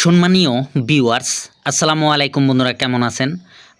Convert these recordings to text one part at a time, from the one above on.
সম্মানীয় ভিউয়ার্স আসসালামু আলাইকুম বন্ধুরা কেমন আছেন?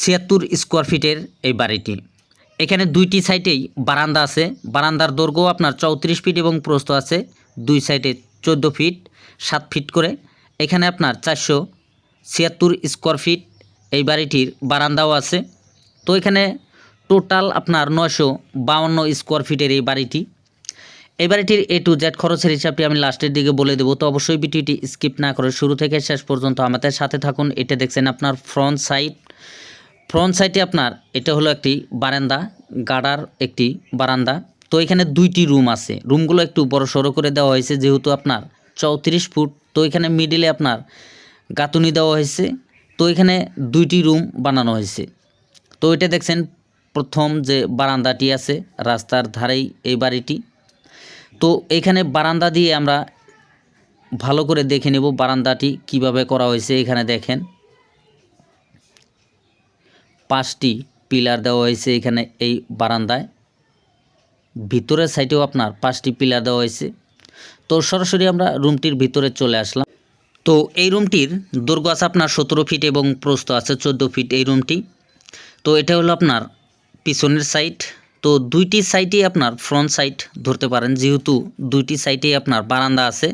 ছিয়াত্তর স্কোয়ার ফিটের এই বাড়িটি। এখানে দুইটি সাইটেই বারান্দা আছে। বারান্দার দৈর্ঘ্য আপনার চৌত্রিশ ফিট এবং প্রস্থ আছে দুই সাইডে চোদ্দ ফিট, সাত ফিট করে। এখানে আপনার চারশো ছিয়াত্তর স্কোয়ার ফিট এই বাড়িটির বারান্দাও আছে। তো এখানে টোটাল আপনার নশো বাউন্ন স্কোয়ার ফিটের এই বাড়িটি। এই বাড়িটির এ টু জেড খরচের হিসাবটি আমি লাস্টের দিকে বলে দেবো। তো অবশ্যই ভিডিওটি স্কিপ না করে শুরু থেকে শেষ পর্যন্ত আমাদের সাথে থাকুন। এটা দেখছেন আপনার ফ্রন্ট সাইড। ফ্রন্ট সাইডে আপনার এটা হলো একটি বারান্দা, গাড়ার একটি বারান্দা। তো এখানে দুইটি রুম আছে। রুমগুলো একটু বড় সড়ো করে দেওয়া হয়েছে, যেহেতু আপনার চৌত্রিশ ফুট। তো এখানে মিডিলে আপনার গাঁথুনি দেওয়া হয়েছে। তো এখানে দুইটি রুম বানানো হয়েছে। তো এটা দেখছেন, প্রথম যে বারান্দাটি আছে, রাস্তার ধারেই এই বাড়িটি। তো এখানে বারান্দা দিয়ে আমরা ভালো করে দেখে নেব বারান্দাটি কীভাবে করা হয়েছে, এখানে দেখেন। পাঁচটি পিলার দেওয়া হয়েছে এখানে এই বারান্দায়। ভিতরের সাইডেও আপনার পাঁচটি পিলার দেওয়া হয়েছে। তো সরাসরি আমরা রুমটির ভিতরে চলে আসলাম। তো এই রুমটির দৈর্ঘ্য আছে আপনার সতেরো ফিট এবং প্রস্থ আছে চোদ্দ ফিট এই রুমটি। তো এটা হলো আপনার পিছনের সাইড তো দুইটি সাইডেই আপনার ফ্রন্ট সাইড ধরতে পারেন। যেহেতু দুইটি সাইডেই আপনার বারান্দা আছে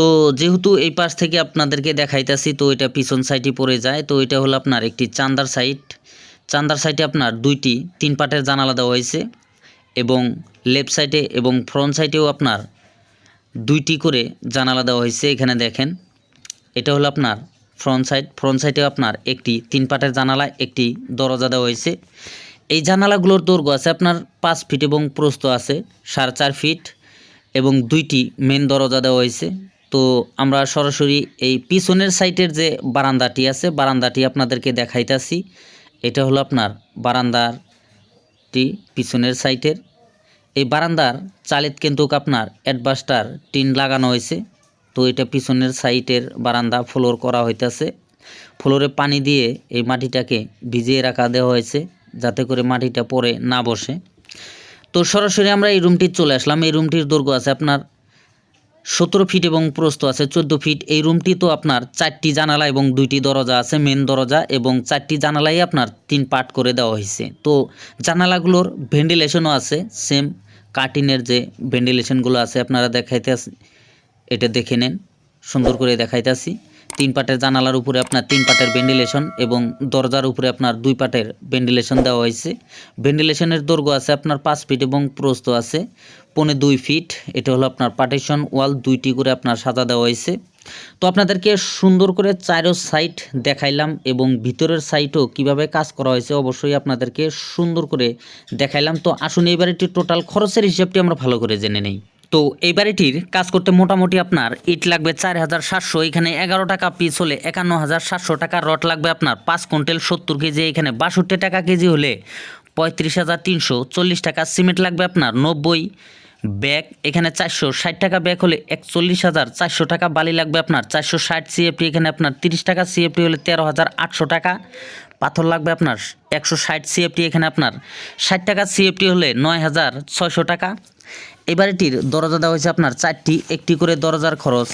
তো যেহেতু এই পাশ থেকে আপনাদেরকে দেখাইতেছি, তো এটা পিছন সাইডে পড়ে যায়। তো এটা হলো আপনার একটি চান্দার সাইড। চান্দার সাইডে আপনার দুইটি, তিন পাটের জানালা দেওয়া হয়েছে এবং লেফট সাইডে এবং ফ্রন্ট সাইডেও আপনার দুইটি করে জানালা দেওয়া হয়েছে এখানে দেখেন। এটা হলো আপনার ফ্রন্ট সাইড। ফ্রন্ট সাইডে আপনার একটি তিন পাটের জানালা, একটি দরজা দেওয়া হয়েছে। এই জানালাগুলোর দৈর্ঘ্য আছে আপনার পাঁচ ফিট এবং প্রস্ত আছে সাড়ে চার ফিট এবং দুইটি মেন দরজা দেওয়া হয়েছে। তো আমরা সরাসরি এই পিছনের সাইটের যে বারান্দাটি আছে, বারান্দাটি আপনাদেরকে দেখাইতাছি। এটা হলো আপনার বারান্দারটি পিছনের সাইটের। এই বারান্দার চালিত কিন্তু আপনার অ্যাডবাস্টার টিন লাগানো হয়েছে। তো এটা পিছনের সাইটের বারান্দা ফ্লোর করা হইতেছে। ফ্লোরে পানি দিয়ে এই মাটিটাকে ভিজিয়ে রাখা দেওয়া হয়েছে, যাতে করে মাটিটা পরে না বসে। তো সরাসরি আমরা এই রুমটি চলে আসলাম। এই রুমটির দৈর্ঘ্য আছে আপনার সতেরো ফিট এবং প্রস্থ আছে, চোদ্দ ফিট। এই রুমটি তো আপনার চারটি জানালা এবং দুইটি দরজা আছে মেন দরজা এবং চারটি জানালাই আপনার তিন পার্ট করে দেওয়া হয়েছে। তো জানালাগুলোর ভেন্টিলেশনও আছে সেম কার্টিনের যে ভেন্টিলেশনগুলো আছে, আপনারা দেখাইতে এটা দেখে নেন, সুন্দর করে দেখাইতেছি তিন পাটের জানালার উপরে আপনার তিন পাটের ভেন্টিলেশন এবং দরজার উপরে আপনার দুই পাটের ভেন্টিলেশন দেওয়া হয়েছে। ভেন্টিলেশনের দৈর্ঘ্য আছে আপনার পাঁচ ফিট এবং প্রস্থ আছে পনে দুই ফিট এটা হলো আপনার পার্টিশন ওয়াল দুইটি করে আপনার সাজা দেওয়া হয়েছে। তো আপনাদেরকে সুন্দর করে চারো সাইড দেখাইলাম এবং ভিতরের সাইটও কীভাবে কাজ করা হয়েছে অবশ্যই আপনাদেরকে সুন্দর করে দেখাইলাম। তো আসুন এই বাড়িটির টোটাল খরচের হিসাবটি আমরা ভালো করে জেনে নেই। তো এই বাড়িটির কাজ করতে মোটামুটি আপনার ইট লাগবে চার হাজার সাতশো, এখানে এগারো টাকা পিস হলে একান্ন হাজার সাতশো টাকা রড লাগবে আপনার পাঁচ কুইন্টাল সত্তর কেজি, এখানে বাষট্টি টাকা কেজি হলে পঁয়ত্রিশ হাজার তিনশো, চল্লিশ টাকা সিমেন্ট লাগবে আপনার নব্বই ব্যাগ, এখানে চারশো ষাট টাকা ব্যাগ হলে একচল্লিশ হাজার চারশো টাকা বালি লাগবে আপনার চারশো ষাট সিএফটি এখানে আপনার তিরিশ টাকা সিএফটি হলে তেরো হাজার আটশো টাকা পাথর লাগবে আপনার একশো ষাট সিএফটি এখানে আপনার ষাট টাকা সিএফটি হলে নয় হাজার ছয়শো টাকা। এই দরজা দেওয়া হয়েছে আপনার চারটি, একটি করে দরজার খরচ।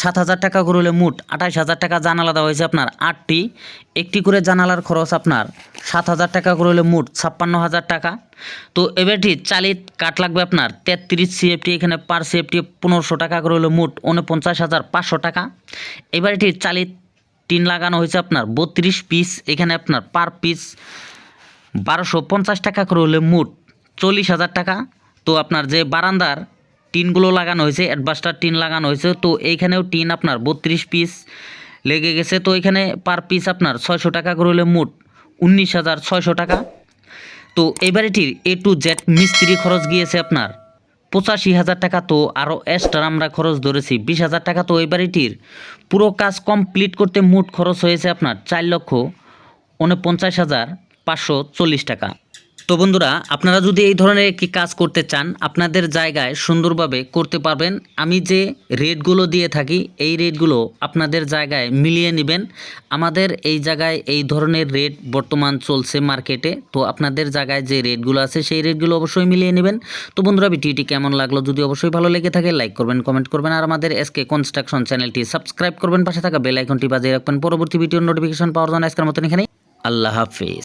সাত হাজার টাকা করে হলে মোট আঠাশ হাজার টাকা জানালা দেওয়া হয়েছে আপনার আটটি, একটি করে জানালার খরচ আপনার সাত হাজার টাকা করে হলে মোট ছাপ্পান্ন হাজার টাকা। তো এই বাড়িটির চালিত কাঠ লাগবে আপনার তেত্রিশ সিএফটি এখানে পার সিএফটি পনেরোশো টাকা করে হলে মোট উনপঞ্চাশ হাজার পাঁচশো টাকা। এই বাড়িটির চালিত টিন লাগানো হয়েছে আপনার বত্রিশ পিস এখানে আপনার পার পিস বারোশো পঞ্চাশ টাকা করে হলে মোট চল্লিশ হাজার টাকা। তো আপনার যে বারান্দার টিনগুলো লাগানো হয়েছে অ্যাডভাস্টার টিন লাগানো হয়েছে, তো এইখানেও টিন আপনার বত্রিশ পিস লেগে গেছে, তো এখানে পার পিস আপনার ছয়শো টাকা করে হলে মোট উনিশ হাজার ছয়শো টাকা। তো এই বাড়িটির এ টু জেড মিস্ত্রি খরচ গিয়েছে আপনার পঁচাশি হাজার টাকা, তো আরও এক্সট্রা আমরা খরচ ধরেছি বিশ হাজার টাকা। তো ওই বাড়িটির পুরো কাজ কমপ্লিট করতে মোট খরচ হয়েছে আপনার চার লক্ষ উনপঞ্চাশ হাজার পাঁচশো চল্লিশ টাকা। তো বন্ধুরা, আপনারা যদি এই ধরনের একটি কাজ করতে চান, আপনাদের জায়গায় সুন্দরভাবে করতে পারবেন। আমি যে রেটগুলো দিয়ে থাকি, এই রেটগুলো আপনাদের জায়গায় মিলিয়ে নেবেন। আমাদের এই জায়গায় এই ধরনের রেট বর্তমান চলছে মার্কেটে, তো আপনাদের জায়গায় যে রেটগুলো আছে, সেই রেটগুলো অবশ্যই মিলিয়ে নেবেন। তো বন্ধুরা, ভিডিওটি কেমন লাগল? যদি অবশ্যই ভালো লেগে থাকে, লাইক করবেন, কমেন্ট করবেন, আর আমাদের এসকে কনস্ট্রাকশন চ্যানেলটি সাবস্ক্রাইব করবেন, পাশে থাকা বেল আইকনটি বাজিয়ে রাখবেন। পরবর্তী ভিডিওর নোটিফিকেশন পাওয়ার জন্য আজকের মতন এখানে আল্লাহ হাফিজ।